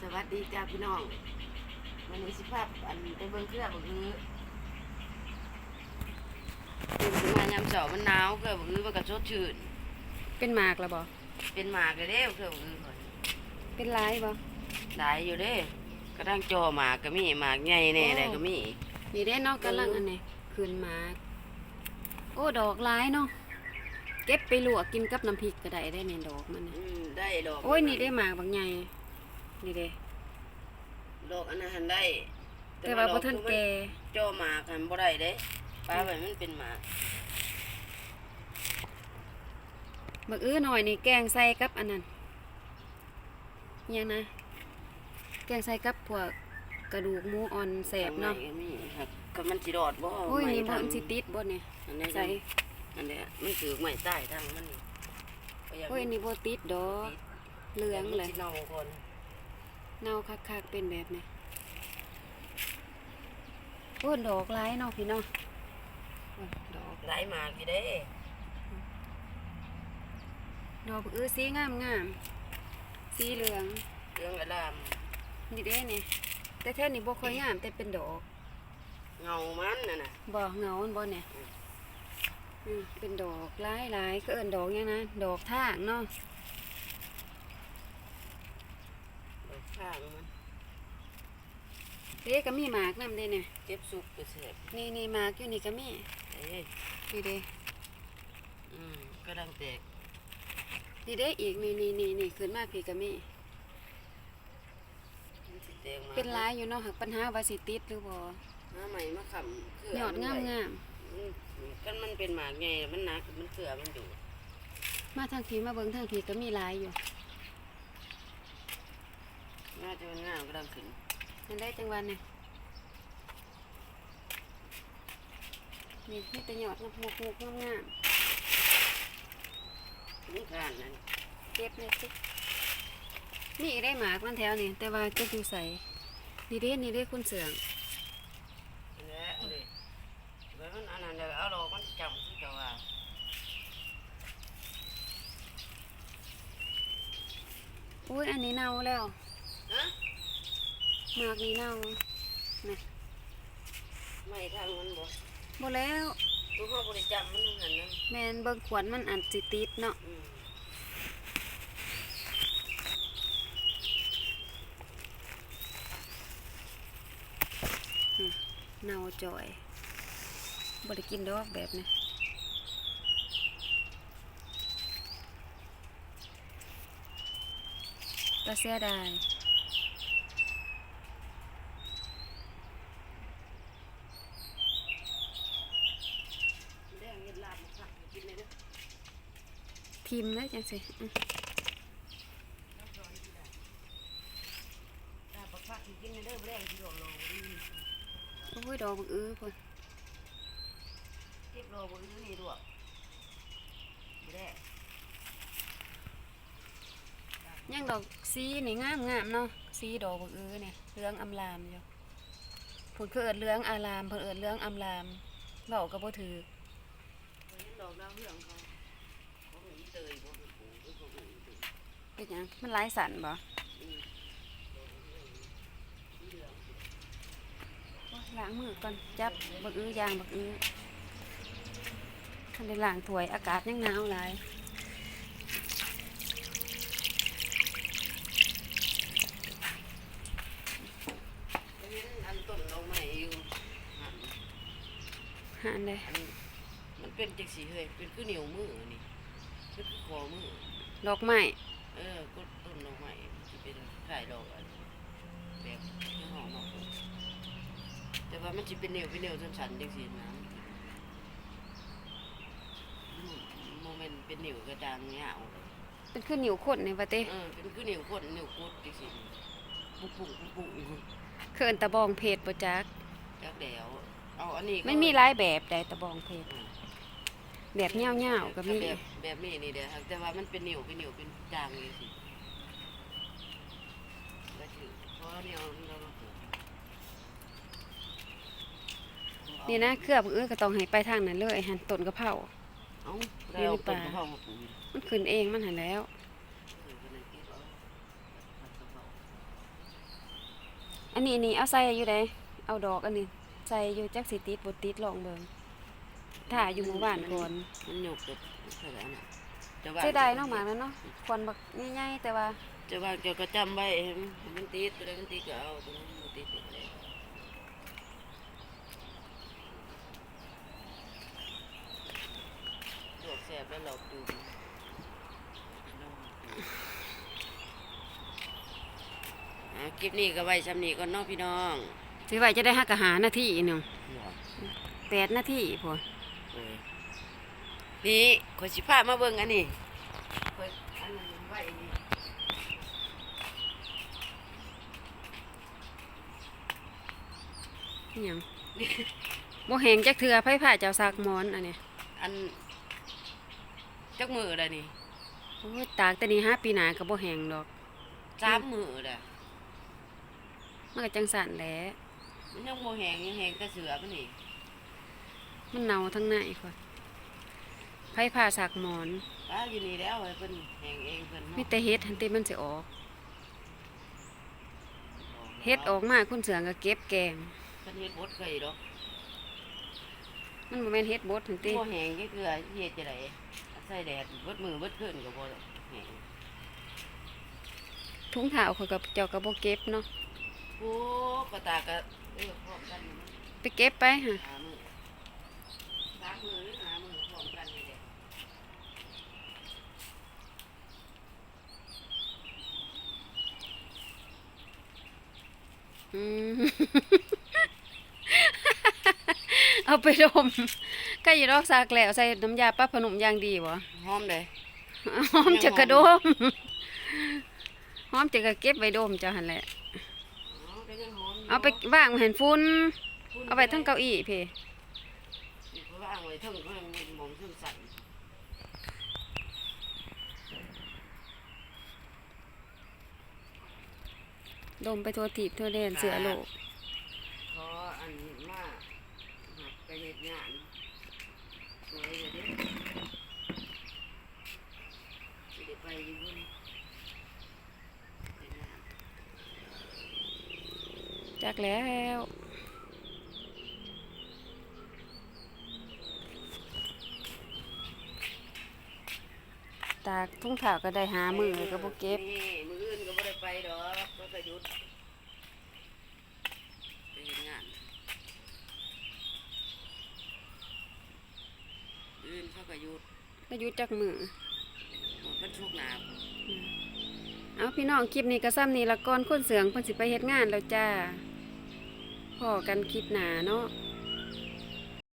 สวัสดีจ้าพี่น้องวันนี้สิภาพอันไปเบิ่งเครือบ่คือตื่นขึ้นมายามเช้ามันหนาวเครือบ่คือมันก็สดชื่นเป็นหมากแล้วบ่เป็นหมากเลยเด้เครือบ่คือข่อยเป็นลายบ่หลายอยู่เด้กระทั่งจอหมากก็มีหมากใหญ่แน่ได้ก็มีนี่ได้เนาะกำลังอันนี้คืนหมาก โอ้ดอกหลายเนาะเก็บไปลวกกินกับน้ำพริกก็ได้ได้เนี่ยดอกมันน่ะอืมได้ดอกโอ้ยนี่ได้หมากบางใหญ่ นี่เด้ดอกอันนั้นหันได้แต่ว่าบ่ทันแก่จอหมากหันบ่ได้เด้ป้าไว้มันเป็นหมากบักอื้อหน่อยนี่แกงใส่กับอันนั้นอิหยังนะ แกงใส่กับพวกกระดูกหมูอ่อนแสบเนาะข้งใก็มีครับก็มันสิรอดบ่โอ้ยไม่นี่บ่ทำมันสิติดบ่เนี่ยอันนี้ใส่อันเนี้ยมันถือไม้ใต้ทางมันนี่ก็ากโอ้ยนี่บ่ติดดอกเหลืองเลย สิเน่าก่อน เน่าคักๆเป็นแบบนี้โอ้ดอกหลายเนาะพี่เนาะโอ้ยดอกไหลหมากอยู่เด้ ดอกบักอื้อสีงามงามสีเหลืองเรื่องอลามนี่เด้นี่แต่แท้นี่บ่ค่อยงามแต่เป็นดอก เงามันน่ะน่ะบ่เหงามันบ่เนี่ยอืมเป็นดอกหลายหลายก็เอิ้นดอกหยังนะ ดอกทางเนาะ ดอก ข้างมันเด้ก็มีหมากนำเด้เนี่ยเก็บสุกไปเสพนี่นี่หมากอยู่นี่ก็มีเอ้ยนี่เด้อืมก็ดังแตกนี่เด้อีกนี่นี่นี่นี่ขึ้นมาพี่ก็มีมันสิแตกมาเป็นหลายอยู่เนาะหักปัญหาว่าสิติดหรือบ่หาใหม่มาค้ำคืยอดงามงามอืมกันมันเป็นหมากใหญ่มันหนักมันเกลือมันอยู่มาทางพี่มาเบิ่งทางพี่ก็มีหลายอยู่ น่าจะมันงามก็ดังขึ้นนั่นได้จังหวันเนี่ยนี่มีแต่ยอดงามมุกๆงามนี่ขานนั่นๆเก็บเลยสินี่ได้หมากมันแถวนี่แต่ว่าจะอยู่ใส่นี่เด้นี่เด้คุณเสืองอันนี้อันนี้เดี๋ยวมันอันนั้นเดี๋ยวเอาดอกมันจำที่จะว่าอุ้ยอันนี้เน่าแล้วฮะห มากนี่เน่าไม่ทางมันบ่บ่แล้วตัวเขาบริจำมันนั่นนั่นแมนเบิ่งขวดมันอันสิติดเนาะอืมเน่าจ่อยบ่ได้กินดอกแบบนี้ตาเสียดาย แดงเห็ดลาบมาฝากกินเลยเด้อ ทิมเลยจังสิอื้อ ลาบมาฝากกินเลยเด้อ แดงที่ดอกโลอืมโอ้ยดอกบักอื้อพุ่นเก็บโลบ่อื้อนี่ดอกบ่ได้ยังดอกสีนี่งามงามเนาะสีดอกบักอื้อเนี่ยเหลืองอำลามอยู่พุ่นคือเอิดเหลืองอารามเพิ่นเอิดเหลืองอำลามเว้าก็บ่ถือดอกดาวเรืองเขา เขาเห็นเตยบ่เป็นปูเป็นของอื่นเตยเป็นหยังมันหลายสันบ่อืมดอกเรืองสีเหลืองโอ้ยล้างมือก่อนจับบักอื้อยางบักอื้อคันได้ล้างถ้วยอากาศยังหนาวหลายเห็นอันต้นดอกไม้อยู่หันหานเลยอันมันเป็นจังสีเฮ้ยเป็นคือเหนียวมือนี่ เป็นคือคอมือดอกไม้เออก็ต้นดอกไม้ที่เป็นขายดอกอันแบบที่ห้องมาปลูกแต่ว่ามันจะเป็นเหนียวเป็นเหนียวสันๆจังสีน้ำโมเมนต์เป็นเหนียวกระจางเงาเลยเป็นคือนิ้วข้นนี่ว่าเต้เออเป็นคือเหนียวข้นเหนียวกุดจังสีปุกปุกปุกปุกอยู่เขินตะบองเพชรบ่จักจักเดียวเอาอันนี้ก็มันมีหลายแบบใดตะบองเพชร แบบเหี่ยวๆก็มีแบบแบบนี้นี่เด้อแต่ว่ามันเป็นเหนียวเป็นเหนียวเป็นจางจังสีแล้วถือเพราะว่าเหนียวเราเราปลูกนี่นะเครือบักอื้อก็ต้องให้ไปทางนั้นเลยหันต้นกะเพราเอ้าแล้วต้นกะเพรามาปลูกมันขึ้นเองมันหันแล้วเออก็เลยเก็บเอาผัดกะเพราอันนี้นี่เอาใส่อยู่ไดเอาดอกอันนี้ใส่อยู่จักสิติดบ่ติดลองเบิ่ง ถ้าอยู่หมู่บ้านก่อนมันหยกกับเท่าไหร่น่ะจะว่าเสียดายเนาะหมากแล้วเนาะควันบักใหญ่ๆแต่ว่าจะว่าเจ้าก็จำไว้ให้มันให้มันติดตัวใดมันติดก็เอาตัวนั้นมันติดก็ได้ลวกแซ่บแล้วเราดูอ่าคลิปนี้ก็ไว้ซ้ำนี้ก่อนเนาะพี่น้องสิไว้จะได้หักอาหารนาทีหนึงหัว8นาทีพุ่นเออ นี่ขอยสิพามาเบิ่งอันนี้ข้อยอันนั้นไว้นี่อิหยังบ่แห้งจักเทื่อไผผ่าเจ้าซากหมอนอันนี้อันจักมือละนี่โอ้ยตากแต่นี่ห้าปีหน้าก็บ่แห้งดอก สามมือละมันก็จังสั่นแหละมันยังโมแหงยังแหงแต่เสือมันนี่มันเน่าทั้งในค่อย ไผผ่าซากหมอนป้าอยู่นี่แล้วให้เพิ่นแหงเองเพิ่นมีเนาะแต่เฮ็ดหันติมันสิออกเฮ็ดออกมาคุณเสืองก็เก็บแกง เพิ่นเฮ็ดบดเคยดอกมันบ่แม่นเฮ็ดบดหันติโมแหงก็คือเฮ็ดจะไดใส่แดดเบดมือเบดขึ้นก็บ่แหงถุงเท้าข่อยก็เจ้าก็บ่เก็บเนาะโอ้กระตากก็เออพร้อมกันไปเก็บไปฮะหามือสามมือหรือหามือพร้อมกันนี่แหละ อืม เอาไปดมก็อย่ารอกซากแล้วใส่น้ำยาปรับผนุ่มอย่างดีบ่หอมเลยหอมจะกระโดมหอมจะกระเก็บไว้ดมเจ้าหั่นแหละอ๋อก็ยังหอมยู่เอาไปว่างเห็นฝุ่นคุณเอาไปทั้งเก้าอี้พี่นี่เพราะว่าเอาไว้เทั้งก็ยังมองซึ่งสั่น ดมไปทั่วทีบทั่วแดนเสือโลกขออันมาหัดไปเฮ็ดงานสวยเลยเด้สิได้ไปอยู่บุญเฮ็ดงานจักแล้วตากทุ่งถาวก็ได้หามือก็บ่เก็บ นี่มืออื่นก็บ่ได้ไปดอกก็ก็หยุดไปเฮ็ดงานอื่น เขาก็หยุดก็หยุดจักมือหมดเป็นชุกหนาเอาพี่น้องคลิปนี้ก็ซ้ำนี่ละก่อนคนเสืองเพิ่นสิไปเฮ็ดงานแล้วจ้าพอกันคลิปหน้าเนาะค